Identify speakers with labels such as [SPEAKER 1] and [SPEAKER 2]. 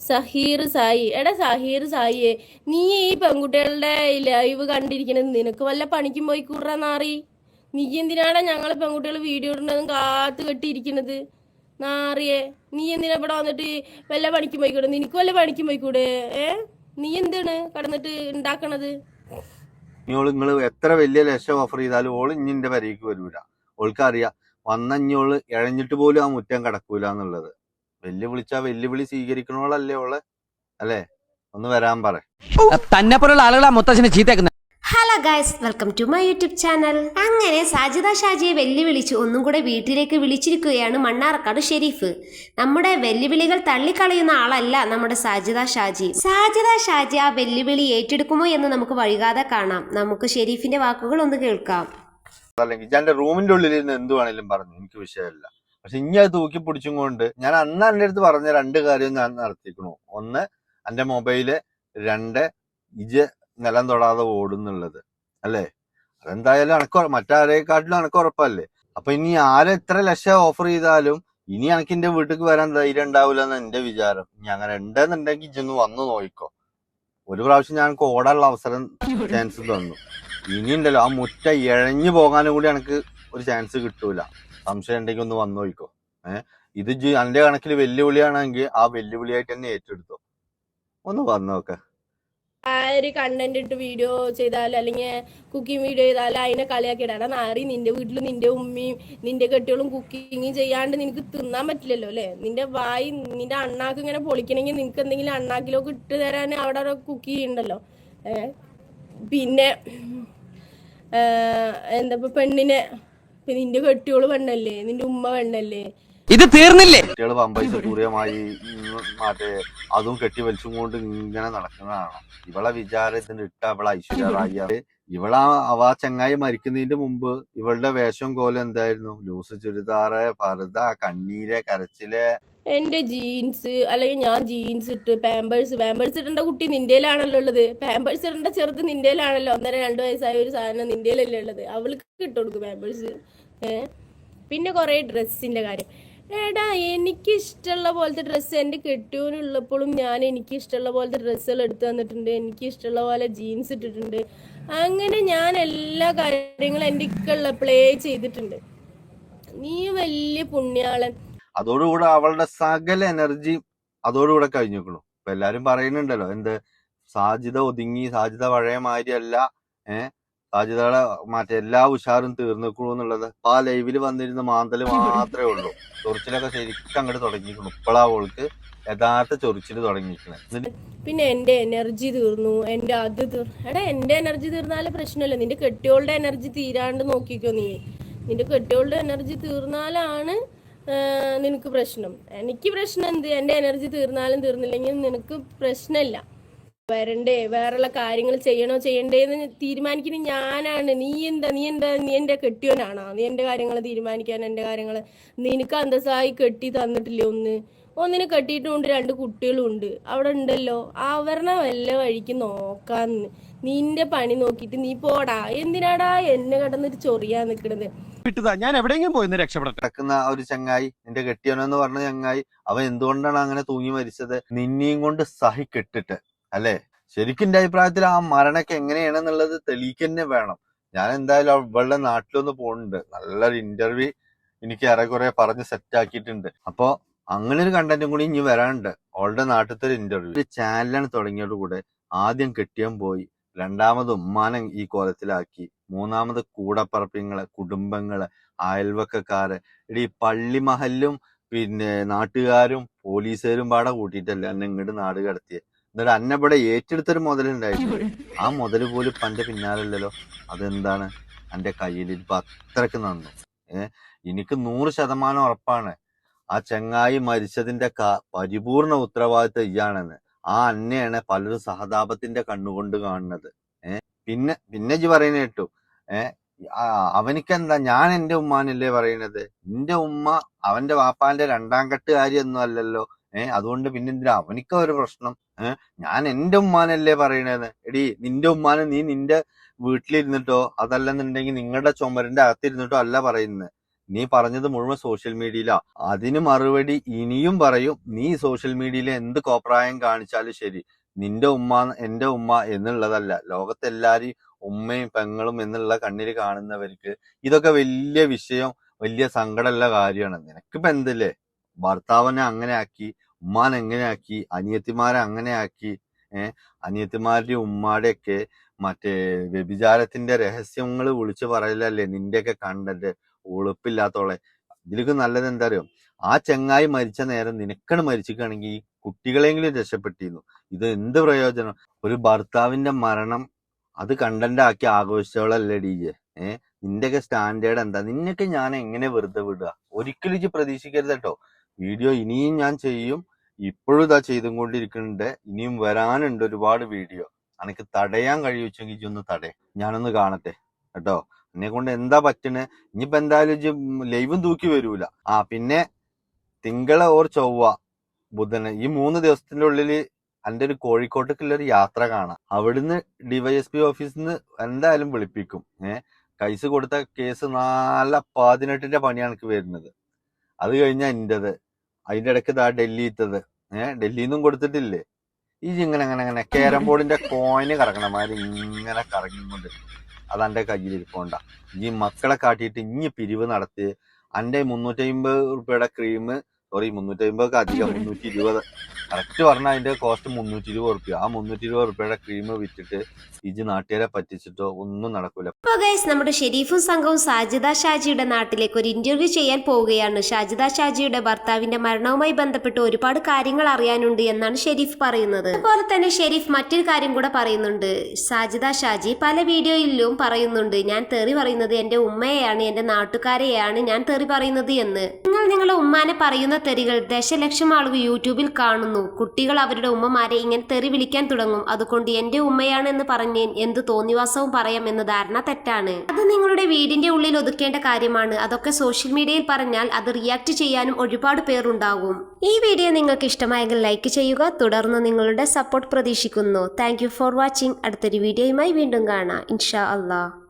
[SPEAKER 1] സഹീർ സായി. എടാ സഹീർ സായിയെ നീ ഈ പെൺകുട്ടികളുടെ ലൈവ് കണ്ടിരിക്കണത് നിനക്ക് വല്ല പണിക്കും പോയി കൂടാ നാറി. നീ എന്തിനാടാ ഞങ്ങൾ പെൺകുട്ടികൾ വീഡിയോ ഇടുന്നതും കാത്തു കെട്ടിയിരിക്കണത്? നാറിയെ നീ എന്തിനാ ഇവിടെ വന്നിട്ട് വല്ല പണിക്കും പോയിക്കൂടെ നിനക്ക് വല്ല പണിക്കും പോയിക്കൂടെ ഏ? നീ എന്താണ് കടന്നിട്ട് ഉണ്ടാക്കണത്
[SPEAKER 2] ഇനിയോൾ എത്ര വലിയ ലക്ഷം ഓഫർ ചെയ്താലും ഓൾ ഇഞ്ഞിന്റെ പരിക്ക് വരൂല. ഓൾക്ക് അറിയാം വന്ന ഇഞ്ഞോൾ ഇഴഞ്ഞിട്ട് പോലും ആ മുറ്റം കടക്കൂല എന്നുള്ളത് വെല്ലുവിളിച്ചാ വെല്ലുവിളി സ്വീകരിക്കണോളല്ലേ ഓൾ? അല്ലേ? ഒന്ന് വരാൻ പറ.
[SPEAKER 3] തന്നെ പോലുള്ള ആളുകളാ മുത്തച്ഛനെ ചീത്തേക്കുന്നത്
[SPEAKER 4] hello guys welcome to my YouTube channel. അങ്ങനെ സാജിദ ഷാജിയെ വെല്ലുവിളിച്ച് ഒന്നും കൂടെ വീട്ടിലേക്ക് വിളിച്ചിരിക്കുകയാണ് മണ്ണാർക്കാട് ഷെരീഫ്. നമ്മുടെ വെല്ലുവിളികൾ തള്ളിക്കളയുന്ന ആളല്ല നമ്മുടെ സാജിദ ഷാജി. സാജിദ ഷാജി ആ വെല്ലുവിളി ഏറ്റെടുക്കുമോ എന്ന് നമുക്ക് വൈകാതെ കാണാം. നമുക്ക് ഷെരീഫിന്റെ വാക്കുകൾ ഒന്ന് കേൾക്കാം
[SPEAKER 2] അല്ലെങ്കിൽ റൂമിന്റെ ഉള്ളിൽ ഇരുന്ന് എന്ത് വേണേലും പറഞ്ഞു. എനിക്ക് വിഷയമല്ല. പക്ഷെ ഇനി അത് തൂക്കി പിടിച്ചും കൊണ്ട് ഞാൻ അന്ന് എന്റെ അടുത്ത് പറഞ്ഞ രണ്ട് കാര്യം ഞാൻ നടത്തിക്കണു. ഒന്ന് എന്റെ മൊബൈൽ രണ്ട് ഇജ് നിലം തൊടാതെ ഓടുന്നുള്ളത്. അല്ലേ? അതെന്തായാലും എനക്ക് മറ്റാരേക്കാട്ടിലും എനക്ക് ഉറപ്പല്ലേ? അപ്പൊ ഇനി ആരും എത്ര ലക്ഷം ഓഫർ ചെയ്താലും ഇനി എനിക്ക് എന്റെ വീട്ടിൽ വരാൻ ധൈര്യം ഉണ്ടാവില്ല എന്ന് എന്റെ വിചാരം. ഇനി അങ്ങനെ ഉണ്ടെന്നുണ്ടെങ്കിൽ ഇജൊന്ന് വന്നു നോക്കിക്കോ ഒരു പ്രാവശ്യം ഞാൻ ഓടാനുള്ള അവസരം ചാൻസ് തന്നു. ഇനി ഉണ്ടല്ലോ ആ മുറ്റ ഇഴഞ്ഞു പോകാനും കൂടി എനിക്ക് ഒരു ചാൻസ് കിട്ടൂല. സംശയം ഉണ്ടെങ്കിൽ ഒന്ന് വന്നു ഏഹ് ഇത് എന്റെ കണക്കിൽ വെല്ലുവിളിയാണെങ്കിൽ ആ വെല്ലുവിളിയായിട്ട് തന്നെ ഏറ്റെടുത്തോ. ഒന്ന് വന്നു നോക്ക.
[SPEAKER 1] ആര് കണ്ടന്റ് ഇട്ട് വീഡിയോ ചെയ്താലും അല്ലെങ്കിൽ കുക്കിംഗ് വീഡിയോ ചെയ്താലും അതിനെ കളിയാക്കി ഇടാടാ നാറി നിന്റെ വീട്ടിൽ നിന്റെ ഉമ്മയും നിന്റെ കെട്ടികളും കുക്കിംഗ് ചെയ്യാണ്ട് നിനക്ക് തിന്നാൻ പറ്റില്ലല്ലോ അല്ലെ? നിന്റെ വായി നിന്റെ അണ്ണാക്ക് ഇങ്ങനെ പൊളിക്കണമെങ്കിൽ നിനക്ക് എന്തെങ്കിലും അണ്ണാക്കിലൊക്കെ ഇട്ട് തരാൻ അവിടെ കുക്ക് ചെയ്യണ്ടല്ലോ. ഏഹ് പിന്നെ എന്താ പെണ്ണിനെ നിന്റെ കെട്ടിയോൾ പെണ്ണല്ലേ? നിന്റെ ഉമ്മ പെണ്ണല്ലേ?
[SPEAKER 3] ഇത് തീർന്നില്ലേ?
[SPEAKER 2] കുട്ടികൾ പമ്പൈസ പൂർവമായി മറ്റേ അതും കെട്ടി വലിച്ചും കൊണ്ട് ഇങ്ങനെ നടക്കുന്നതാണ്. ഇവളെ വിചാരത്തിന് ഇട്ട അവളെ ഐശ്വര്യ ഇവളാ അവ ആ ചങ്ങായി മരിക്കുന്നതിന്റെ മുമ്പ് ഇവളുടെ വേഷം കോലം എന്തായിരുന്നു? ലൂസ് ചുരിദാറ് പറുത കണ്ണീര് കരച്ചിൽ.
[SPEAKER 1] എന്റെ ജീൻസ് അല്ലെങ്കിൽ ഞാൻ ജീൻസ് ഇട്ട് പാമ്പേഴ്സ് പാമ്പേഴ്സ് ഇടേണ്ട കുട്ടി നിന്റെയിലാണല്ലോ ഉള്ളത്. പാമ്പേഴ്സ് ഇടേണ്ട ചെറുത് നിന്റെയിലാണല്ലോ. ഒന്നര രണ്ട് വയസ്സായ ഒരു സാധനം നിന്റെയിലല്ലേ ഉള്ളത്. അവൾക്ക് ഇട്ട് കൊടുക്കും പാമ്പേഴ്സ് പിന്നെ കുറേ ഡ്രസ്സിന്റെ കാര്യം. എടാ എനിക്ക് ഇഷ്ടമുള്ള പോലത്തെ ഡ്രസ്സ് എന്റെ കെട്ടിയവനുള്ളപ്പോഴും ഞാൻ എനിക്ക് ഇഷ്ടമുള്ള പോലത്തെ ഡ്രസ്സുകൾ എടുത്തു തന്നിട്ടുണ്ട്. എനിക്ക് ഇഷ്ടമുള്ള പോലെ ജീൻസ് ഇട്ടിട്ടുണ്ട്. അങ്ങനെ ഞാൻ എല്ലാ കാര്യങ്ങളും എന്റെ പ്ലേ ചെയ്തിട്ടുണ്ട്. നീ വലിയ പുണ്യാളൻ.
[SPEAKER 2] അതോടുകൂടെ അവളുടെ സകല എനർജി അതോടുകൂടെ കഴിഞ്ഞിരിക്കണു ഇപ്പൊ എല്ലാരും പറയുന്നുണ്ടല്ലോ എന്ത് സാജിത ഒതുങ്ങി സാജിത പഴയ മാതിരി അല്ല ഏഹ് സാജിതയുടെ മറ്റേ എല്ലാ ഉഷാറും തീർന്നിക്കണു എന്നുള്ളത്. അപ്പൊ ആ ലൈവിൽ വന്നിരുന്ന മാന്തൽ മാത്രമേ ഉള്ളൂ. ചൊറിച്ചിലൊക്കെ ശരിക്കും അങ്ങോട്ട് തുടങ്ങിയിരിക്കണു ഇപ്പോഴാ അവൾക്ക് യഥാർത്ഥ ചൊറിച്ചിൽ തുടങ്ങിയിരിക്കണേ
[SPEAKER 1] പിന്നെ എന്റെ എനർജി തീർന്നു എന്റെ അത് എടാ എന്റെ എനർജി തീർന്നാലേ പ്രശ്നമില്ല. നിന്റെ കെട്ടിയോളുടെ എനർജി തീരാണ്ട് നോക്കിക്കോ നീ. നിന്റെ കെട്ടിയോളുടെ എനർജി തീർന്നാലാണ് നിനക്ക് പ്രശ്നം. എനിക്ക് പ്രശ്നം എന്ത്? എന്റെ എനർജി തീർന്നാലും തീർന്നില്ലെങ്കിലും നിനക്ക് പ്രശ്നമില്ല. വരണ്ടേ? വേറെയുള്ള കാര്യങ്ങൾ ചെയ്യണോ? ചെയ്യണ്ടേന്ന് തീരുമാനിക്കുന്നത് ഞാനാണ്. നീ എന്താ? നീ എന്താ? നീ എന്റെ കെട്ടിയോനാണോ? നീ എന്റെ കാര്യങ്ങൾ തീരുമാനിക്കാൻ എന്റെ കാര്യങ്ങൾ നിനക്ക് അന്തസ്സായി കെട്ടി തന്നിട്ടില്ലേ ഒന്ന്? ഒന്നിനെ കെട്ടിയിട്ടുമുണ്ട് രണ്ട് കുട്ടികളും ഉണ്ട് അവിടെ ഉണ്ടല്ലോ. അവരുടെ വല്ല വഴിക്ക് നോക്കാന്ന്. നിന്റെ പണി നോക്കിയിട്ട് നീ പോടാ. എന്തിനാടാ എന്നെ കടന്നിട്ട് ചൊറിയാ നിക്കണത്?
[SPEAKER 5] ഞാൻ എവിടെയെങ്കിലും പോയി
[SPEAKER 2] ആ ഒരു ചങ്ങായി നിന്റെ കെട്ടിയോനെന്ന് പറഞ്ഞ ചങ്ങായി അവൻ എന്തുകൊണ്ടാണ് അങ്ങനെ തൂങ്ങി മരിച്ചത്? നിന്നെയും കൊണ്ട് സഹി കെട്ടിട്ട് അല്ലെ? ശരിക്കും എന്റെ അഭിപ്രായത്തിൽ ആ മരണൊക്കെ എങ്ങനെയാണെന്നുള്ളത് തെളിയിക്കന്നെ വേണം. ഞാൻ എന്തായാലും അവളുടെ നാട്ടിലൊന്ന് പോകുന്നുണ്ട്. നല്ലൊരു ഇന്റർവ്യൂ എനിക്ക് ഏറെക്കുറെ പറഞ്ഞ് സെറ്റ് ആക്കിയിട്ടുണ്ട്. അപ്പോ അങ്ങനെ ഒരു കണ്ടന്റും കൂടി ഇനി വരാനുണ്ട്. അവളുടെ നാട്ടിലത്തെ ഒരു ഇന്റർവ്യൂ ഒരു ചാനലാണ് തുടങ്ങിയോട് കൂടെ ആദ്യം കെട്ടിയാൻ പോയി രണ്ടാമത് ഉമ്മാനം ഈ കോലത്തിലാക്കി മൂന്നാമത് കൂടപ്പറപ്പിങ്ങൾ കുടുംബങ്ങൾ അയൽവക്കക്കാര്. ഇടി പള്ളി മഹല്ലും പിന്നെ നാട്ടുകാരും പോലീസുകാരും പാടെ കൂട്ടിയിട്ടല്ല എന്നെ ഇങ്ങോട്ട് നാട് കടത്തിയത് എന്നിട്ട് അന്ന ഇവിടെ ഏറ്റെടുത്തൊരു മുതലുണ്ടായിരുന്നു ആ മുതൽ പോലും ഇപ്പൊ എന്റെ പിന്നാലല്ലല്ലോ. അതെന്താണ്? എന്റെ കയ്യിൽ ഇപ്പൊ അത്രയ്ക്ക് നന്നു. ഏഹ് എനിക്ക് നൂറ് ശതമാനം ഉറപ്പാണ്. ആ ചെങ്ങായി മരിച്ചതിന്റെ ക- പരിപൂർണ ഉത്തരവാദിത്വം ഇയാണെന്ന് ആ അന്നയാണ് പലരും സഹതാപത്തിന്റെ കണ്ണുകൊണ്ട് കാണുന്നത്. ഏഹ് പിന്നെ പിന്നെ ജി പറയുന്ന കേട്ടു. ഏഹ് അവനിക്കെന്താ? ഞാൻ എന്റെ ഉമ്മാനല്ലേ പറയുന്നത്? എന്റെ ഉമ്മ അവന്റെ വാപ്പാന്റെ രണ്ടാം കെട്ടുകാരി ഒന്നും അല്ലല്ലോ. ഏഹ് അതുകൊണ്ട് പിന്നെ എന്തിനാ അവനിക്ക ഒരു പ്രശ്നം. ഞാൻ എന്റെ ഉമ്മാനല്ലേ പറയണത്? എടി നിന്റെ ഉമ്മാനെ നീ നിന്റെ വീട്ടിലിരുന്നിട്ടോ അതല്ലെന്നുണ്ടെങ്കിൽ നിങ്ങളുടെ ചുമരിന്റെ അകത്തിരുന്നിട്ടോ അല്ല പറയുന്നത് നീ പറഞ്ഞത് മുഴുവൻ സോഷ്യൽ മീഡിയയിലാ. അതിന് മറുപടി ഇനിയും പറയും. നീ സോഷ്യൽ മീഡിയയിൽ എന്ത് കോപ്രായം കാണിച്ചാലും ശരി. നിന്റെ ഉമ്മ എന്റെ ഉമ്മ എന്നുള്ളതല്ല. ലോകത്തെല്ലാരും ഉമ്മയും പെങ്ങളും എന്നുള്ള കണ്ണിൽ കാണുന്നവർക്ക് ഇതൊക്കെ വലിയ വിഷയം വലിയ സങ്കടമുള്ള കാര്യമാണ്. നിനക്കിപ്പോ എന്തല്ലേ? ഭർത്താവിനെ അങ്ങനെ ആക്കി ഉമ്മാനെ എങ്ങനെ ആക്കി അനിയത്തിമാരെ അങ്ങനെ ആക്കി ഏഹ് അനിയത്തിമാരുടെയും ഉമ്മാടെയൊക്കെ മറ്റേ വ്യഭിചാരത്തിന്റെ രഹസ്യങ്ങൾ വിളിച്ചു പറയലല്ലേ നിന്റെയൊക്കെ കണ്ടന്റ് ഉളുപ്പില്ലാത്തോളെ ഇതിലേക്ക് നല്ലത് എന്താ അറിയോ ആ ചെങ്ങായി മരിച്ച നേരം നിനക്കാണ് മരിച്ചിക്കുകയാണെങ്കിൽ ഈ കുട്ടികളെങ്കിലും രക്ഷപ്പെട്ടിരുന്നു. ഇത് എന്ത് പ്രയോജനം? ഒരു ഭർത്താവിന്റെ മരണം അത് കണ്ടന്റ് ആക്കി ആഘോഷിച്ചവളല്ലേ ഡി ജെ ഏഹ് നിന്റെയൊക്കെ സ്റ്റാൻഡേർഡ് എന്താ? നിന്നൊക്കെ ഞാൻ എങ്ങനെ വെറുതെ വിടുക? ഒരിക്കലും പ്രതീക്ഷിക്കരുത് കേട്ടോ. വീഡിയോ ഇനിയും ഞാൻ ചെയ്യും. ഇപ്പോഴും ഇതാ ചെയ്തും കൊണ്ടിരിക്കുന്നുണ്ട് ഇനിയും വരാനുണ്ട് ഒരുപാട് വീഡിയോ. എനിക്ക് തടയാൻ കഴിയുവെച്ചെങ്കിൽ ഇജ്ജ് ഒന്ന് തടേ. ഞാനൊന്ന് കാണട്ടെ. കേട്ടോ? എന്നെ കൊണ്ട് എന്താ പറ്റണേ? ഇനിയിപ്പോ എന്തായാലും ലൈവും തൂക്കി വരൂല. ആ പിന്നെ തിങ്കള ഓർ ചൊവ്വ ബുധന് ഈ മൂന്ന് ദിവസത്തിന്റെ ഉള്ളിൽ എന്റെ ഒരു കോഴിക്കോട്ടേക്കുള്ള ഒരു യാത്ര കാണാം. അവിടുന്ന് ഡിവൈഎസ്പി ഓഫീസിൽ നിന്ന് എന്തായാലും വിളിപ്പിക്കും. ഏഹ് കൈസ് കൊടുത്ത കേസ് നല്ല പതിനെട്ടിന്റെ പണിയാണ് എനിക്ക് വരുന്നത്. അത് കഴിഞ്ഞാൽ എന്റേത് അതിന്റെ ഇടയ്ക്ക് ഇതാ ഡൽഹിത്തത് ഏഹ് ഡൽഹിന്നും കൊടുത്തിട്ടില്ലേ? ഈ ഇങ്ങനെ അങ്ങനെ അങ്ങനെ കേരം ബോർഡിന്റെ കോയിന് കറങ്ങണ മാതിരി ഇങ്ങനെ കറങ്ങിക്കൊണ്ട് അത് എന്റെ കയ്യിൽ ഇരിപ്പോണ്ട. ഈ മക്കളെ കാട്ടിയിട്ട് ഇനി പിരിവ് നടത്തി അന്റെ മുന്നൂറ്റി അമ്പത് റുപ്യയുടെ ക്രീം സോറി മുന്നൂറ്റി അമ്പതൊക്കെ അധികം മുന്നൂറ്റി ഇരുപത് കറക്റ്റ് പറഞ്ഞാൽ അതിന്റെ കോസ്റ്റ് മുന്നൂറ്റി ഇരുപത് റുപ്യ ആ മുന്നൂറ്റി ഇരുപത് റുപ്യയുടെ ക്രീം വിറ്റിട്ട് ഇജ് നാട്ടുകാരെ പറ്റിച്ചിട്ടോ ഒന്നും നടക്കൂല.
[SPEAKER 4] നമ്മുടെ ഷെരീഫും സംഘവും സാജിദ ഷാജിയുടെ നാട്ടിലേക്ക് ഒരു ഇന്റർവ്യൂ ചെയ്യാൻ പോവുകയാണ്. ഷാജിദ ഷാജിയുടെ ഭർത്താവിന്റെ മരണവുമായി ബന്ധപ്പെട്ട് ഒരുപാട് കാര്യങ്ങൾ അറിയാനുണ്ട് എന്നാണ് ഷെരീഫ് പറയുന്നത്. അതുപോലെ തന്നെ ഷെരീഫ് മറ്റൊരു കാര്യം കൂടെ പറയുന്നുണ്ട്. സാജിദ ഷാജി പല വീഡിയോയിലും പറയുന്നുണ്ട് ഞാൻ തെറി പറയുന്നത് എന്റെ ഉമ്മയെയാണ് എന്റെ നാട്ടുകാരെയാണ് ഞാൻ തെറി പറയുന്നത് എന്ന്. നിങ്ങൾ നിങ്ങളുടെ ഉമ്മാനെ പറയുന്ന തെറികൾ ദശലക്ഷം ആളുകൾ യൂട്യൂബിൽ കാണുന്നു. കുട്ടികൾ അവരുടെ ഉമ്മമാരെ ഇങ്ങനെ തെറി വിളിക്കാൻ തുടങ്ങും. അതുകൊണ്ട് എന്റെ ഉമ്മയാണ് എന്ന് പറഞ്ഞ് എന്ത് തോന്നിവാസവും പറയാം എന്ന ധാരണ തെറ്റാണ്. അത് നിങ്ങളുടെ വീടിന്റെ ഉള്ളിൽ ഒതുക്കേണ്ട കാര്യമാണ്. അതൊക്കെ സോഷ്യൽ മീഡിയയിൽ പറഞ്ഞാൽ അത് റിയാക്ട് ചെയ്യാനും ഒരുപാട് പേരുണ്ടാകും. ഈ വീഡിയോ നിങ്ങൾക്ക് ഇഷ്ടമായെങ്കിൽ ലൈക്ക് ചെയ്യുക. തുടർന്ന് നിങ്ങളുടെ സപ്പോർട്ട് പ്രതീക്ഷിക്കുന്നു. Thank for watching. അടുത്തൊരു വീഡിയോയുമായി വീണ്ടും കാണാം. ഇൻഷാ അള്ളാഹ്